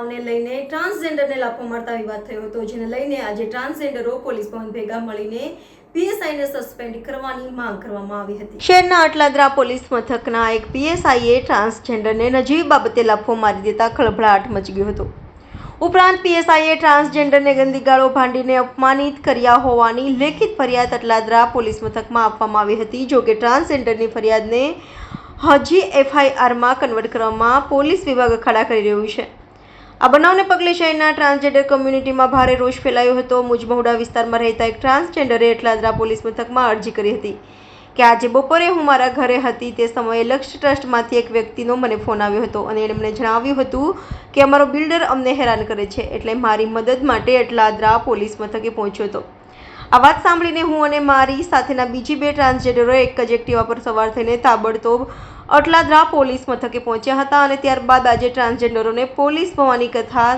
બનાવને લઈને ટ્રાન્સજેન્ડરને લાફો મારતા વિવાદ થયો હતો, જેને લઈને આજે ટ્રાન્સજેન્ડરો પોલીસ ભવન ભેગા મળીને પીએસઆઈને સસ્પેન્ડ કરવાની માંગ કરવામાં આવી હતી. શહેરના અટલાદરા પોલીસ મથકના એક પીએસઆઈએ ટ્રાન્સજેન્ડરને નજીવી બાબતે લાફો મારી દેતા ખળભળાટ મચી ગયો હતો. ઉપરાંત પીએસઆઈએ ટ્રાન્સજેન્ડરને ગંદી ગાળો ભાંડીને અપમાનિત કર્યા હોવાની લેખિત ફરિયાદ અટલાદરા પોલીસ મથકમાં આપવામાં આવી હતી, જો કે ટ્રાન્સજેન્ડરની ફરિયાદને હજી એફઆઈઆરમાં કન્વર્ટ કરવામાં પોલીસ વિભાગ અખાડા કરી રહ્યું છે. આ બનાવને પગલે શહેરના ટ્રાન્સજેન્ડર કમ્યુનિટીમાં ભારે રોષ ફેલાયો હતો. મુજમહુડા વિસ્તારમાં રહેતા એક ટ્રાન્સજેન્ડરે એટલાદરા પોલીસ મથકમાં અરજી કરી હતી કે આજે બપોરે હું મારા ઘરે હતી તે સમયે લક્ષ ટ્રસ્ટમાંથી એક વ્યક્તિનો મને ફોન આવ્યો હતો અને એણે મને જણાવ્યું હતું કે અમારો બિલ્ડર અમને હેરાન કરે છે એટલે મારી મદદ માટે એટલાદરા પોલીસ મથકે પહોંચ્યો હતો. આ વાત સાંભળીને હું અને મારી સાથેના બીજી બે ટ્રાન્સજેન્ડરો એક જ એક્ટિવા પર સવાર થઈને તાબડતોબ અટલાદરા પોલીસ મથકે પહોંચ્યા હતા અને ત્યારબાદ આજે ટ્રાન્સજેન્ડરોને પોલીસ ભવાની કથા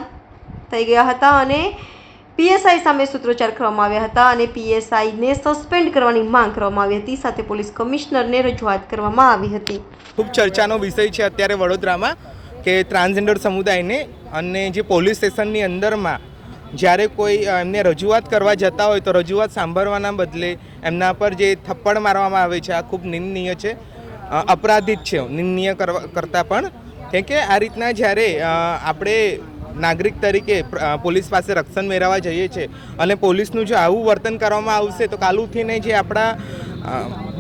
થઈ ગયા હતા અને પીએસઆઈ સામે સૂત્રોચ્ચાર કરવામાં આવ્યા હતા અને પીએસઆઈને સસ્પેન્ડ કરવાની માંગ કરવામાં આવી હતી. સાથે પોલીસ કમિશનરને રજૂઆત કરવામાં આવી હતી. ખૂબ ચર્ચાનો વિષય છે અત્યારે વડોદરામાં કે ટ્રાન્સજેન્ડર સમુદાયને અને જે પોલીસ સ્ટેશનની અંદરમાં જ્યારે કોઈ એમને રજૂઆત કરવા જતા હોય તો રજૂઆત સાંભળવાના બદલે એમના પર જે થપ્પડ મારવામાં આવે છે, આ ખૂબ નિંદનીય છે. અપરાધિત છે. નિંદનીય કરવા, કરતાં પણ કેમ કે આ રીતના જ્યારે આપણે નાગરિક તરીકે પોલીસ પાસે રક્ષણ મેળવવા જઈએ છીએ અને પોલીસનું જો આવું વર્તન કરવામાં આવશે, તો કાલુથીને જે આપણા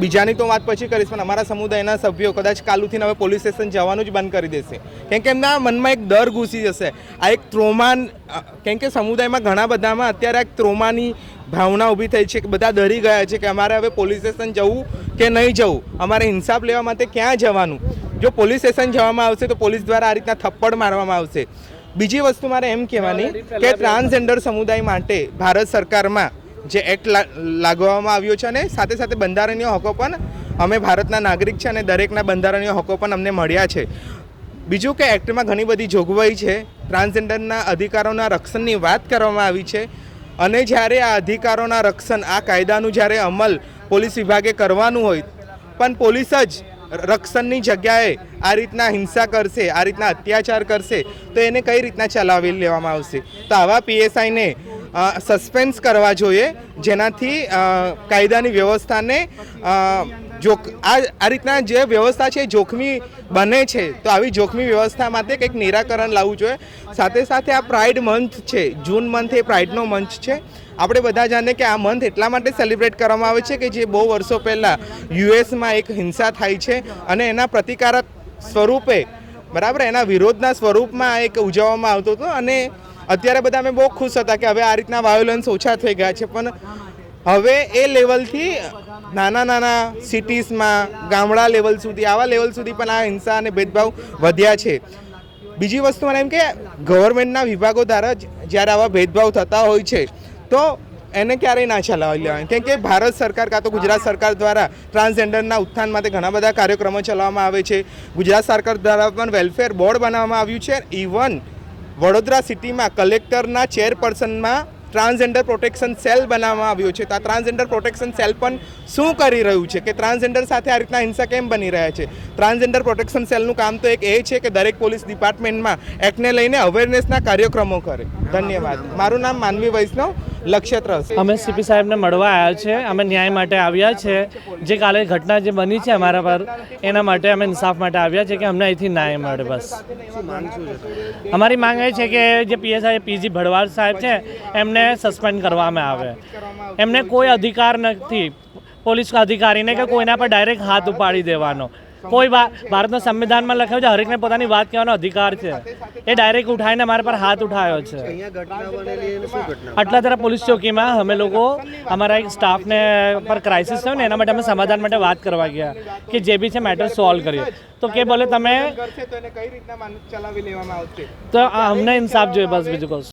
બીજાની તો વાત પછી કરીશ પણ અમારા સમુદાયના સભ્યો કદાચ કાલુથીને હવે પોલીસ સ્ટેશન જવાનું જ બંધ કરી દેશે. કેમ કે એમના મનમાં એક ડર ઘૂસી જશે. આ એક ત્રોમાન કેમ કે સમુદાયમાં ઘણા બધામાં અત્યારે આ એક ત્રોમાની ભાવના ઊભી થઈ છે કે બધા ડરી ગયા છે કે અમારે હવે પોલીસ સ્ટેશન જવું કે નહીં જવું? અમારે ઇન્સાફ લેવા માટે ક્યાં જવાનું? જો પોલીસ સ્ટેશન જવામાં આવશે તો પોલીસ દ્વારા આ રીતના થપ્પડ મારવામાં આવશે. બીજી વસ્તુ મારે એમ કહેવાની કે ટ્રાન્સજેન્ડર સમુદાય માટે ભારત સરકારમાં જે એક્ટ લાગવામાં આવ્યો છે અને સાથે સાથે બંધારણીય હકો પણ અમે ભારતના નાગરિક છે અને દરેકના બંધારણીય હકો પણ અમને મળ્યા છે. બીજું કે એક્ટમાં ઘણી બધી જોગવાઈ છે. ટ્રાન્સજેન્ડરના અધિકારોના રક્ષણની વાત કરવામાં આવી છે અને જ્યારે આ અધિકારોના રક્ષણ, આ કાયદાનું જ્યારે અમલ પોલીસ વિભાગે કરવાનું હોય, પણ પોલીસ જ રક્ષણની જગ્યાએ આ રીતના હિંસા કરશે, આ રીતના અત્યાચાર કરશે, તો એને કઈ રીતના ચલાવી લેવામાં આવશે? તો આવા પીએસઆઈને સસ્પેન્સ કરવા જોઈએ, જેનાથી કાયદાની વ્યવસ્થાને જો આ આ રીતના જે વ્યવસ્થા છે, જોખમી બને છે, તો આવી જોખમી વ્યવસ્થા માટે કંઈક નિરાકરણ લાવવું જોઈએ. સાથે સાથે આ પ્રાઇડ મંથ છે જૂન મંથ એ પ્રાઇડનો મંથ છે. આપણે બધા જાણીએ કે આ મંથ એટલા માટે સેલિબ્રેટ કરવામાં આવે છે કે જે બહુ વર્ષો પહેલાં યુએસમાં એક હિંસા થાય છે અને એના પ્રતિકારક સ્વરૂપે, બરાબર, એના વિરોધના સ્વરૂપમાં એક ઉજવવામાં આવતો હતો અને અત્યારે બધા અમે બહુ ખુશ હતા કે હવે આ રીતના વાયોલન્સ ઓછા થઈ ગયા છે, પણ હવે એ લેવલથી નાના નાના સિટીઝમાં ગામડા લેવલ સુધી, આવા લેવલ સુધી પણ આ હિંસા અને ભેદભાવ વધ્યા છે. બીજી વસ્તુ મને એમ કે ગવર્મેન્ટના વિભાગો દ્વારા જ્યારે આવા ભેદભાવ થતા હોય છે, તો એને ક્યારેય ના ચલાવી લેવાય. કેમ કે ભારત સરકાર કાં તો ગુજરાત સરકાર દ્વારા ટ્રાન્સજેન્ડરના ઉત્થાન માટે ઘણા બધા કાર્યક્રમો ચલાવવામાં આવે છે. ગુજરાત સરકાર દ્વારા પણ વેલફેર બોર્ડ બનાવવામાં આવ્યું છે ઇવન વડોદરા સિટીમાં કલેક્ટરના ચેરપર્સનમાં ટ્રાન્સજેન્ડર પ્રોટેક્શન સેલ બનાવવામાં આવ્યો છે. તો આ ટ્રાન્સજેન્ડર પ્રોટેક્શન સેલ પણ શું કરી રહ્યું છે કે ટ્રાન્સજેન્ડર સાથે આ રીતના હિંસા કેમ બની રહ્યા છે? ટ્રાન્સજેન્ડર પ્રોટેક્શન સેલનું કામ તો એક એ છે કે દરેક પોલીસ ડિપાર્ટમેન્ટમાં એક્ટને લઈને અવેરનેસના કાર્યક્રમો કરે. ધન્યવાદ. મારું નામ માનવી વૈષ્ણવ. લક્ષ્ય ટ્રસ્ટ અમે સીપી સાહેબને મળવા આવ્યા છે, અમે ન્યાય માટે આવ્યા છે. જે કાલે ઘટના જે બની છે અમારા પર, એના માટે અમે ઇન્સાફ માટે આવ્યા છે કે અમને અહીંથી ન્યાય મળે બસ. અમારી માંગ એ છે કે જે પીએસઆઈ પીજી ભડવાલ સાહેબ છે, એમને સસ્પેન્ડ કરવામાં આવે. એમને કોઈ અધિકાર નથી, પોલીસ અધિકારીને કે કોઈના પર ડાયરેક્ટ હાથ ઉપાડી દેવાનો. કોઈ ભારતના સંવિધાનમાં લખ્યું છે, હરેકને પોતાની વાત કહેવાનો અધિકાર છે. એ ડાયરેક્ટ ઉઠાવીને અમારા પર હાથ ઉઠાવ્યો છે. આટલા તરફ પોલીસ ચોકીમાં અમે લોકો, અમારા એક સ્ટાફને પર ક્રાઇસિસ થયો ને, એના માટે અમે સમાધાન માટે વાત કરવા ગયા કે જે બી છે મેટર સોલ્વ કરીએ. તો કે બોલે તમે તો અમને ઇન્સાફ જોઈએ, બસ બીજું કશું